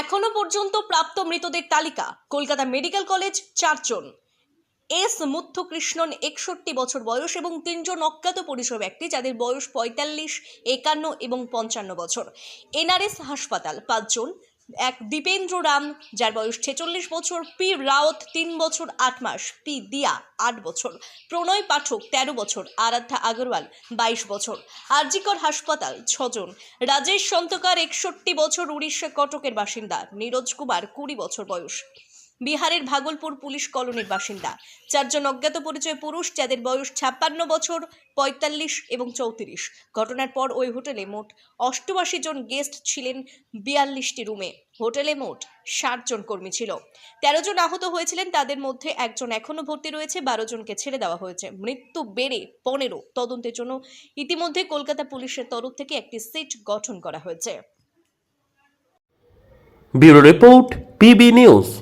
এখনও পর্যন্ত প্রাপ্ত মৃতদের তালিকা, কলকাতা মেডিকেল কলেজ চারজন। এস মুথু কৃষ্ণন একষট্টি বছর বয়স এবং তিনজন অজ্ঞাত পরিচয় ব্যক্তি যাদের বয়স পঁয়তাল্লিশ, একান্ন এবং পঞ্চান্ন বছর। এনআরএস হাসপাতাল, পাঁচজন। এক দীপেন্দ্র রাম, যার বয়স ছেচল্লিশ বছর, পি রাওত তিন বছর, আট মাস, পি দিয়া আট বছর, প্রণয় পাঠক তেরো বছর, আরাধ্যা আগরওয়াল বাইশ বছর। আরজিকর হাসপাতাল ছজন, রাজেশ সন্তকার একষট্টি বছর, উড়িষ্যা কটকের বাসিন্দা, নীরজ কুমার কুড়ি বছর বয়স। বিহারের ভাগলপুর পুলিশ কলোনির বাসিন্দা। চারজন অজ্ঞাত পরিচয় পুরুষ, যাদের বয়স ছাপ্পান্ন বছর, পঁয়তাল্লিশ এবং চৌত্রিশ। ঘটনার পর ওই হোটেলে মোট অষ্টআশি জন গেস্ট ছিলেন বিয়াল্লিশটি রুমে। হোটেলে মোট ষাট জন কর্মী ছিল। তেরো জন আহত হয়েছিলেন, তাদের মধ্যে একজন এখনও ভর্তি রয়েছে, বারো জনকে ছেড়ে দেওয়া হয়েছে। মৃত্যু বেড়ে পনেরো। তদন্তের জন্য ইতিমধ্যে কলকাতা পুলিশের তরফ থেকে একটি সিট গঠন করা হয়েছে। Bureau report, PB news.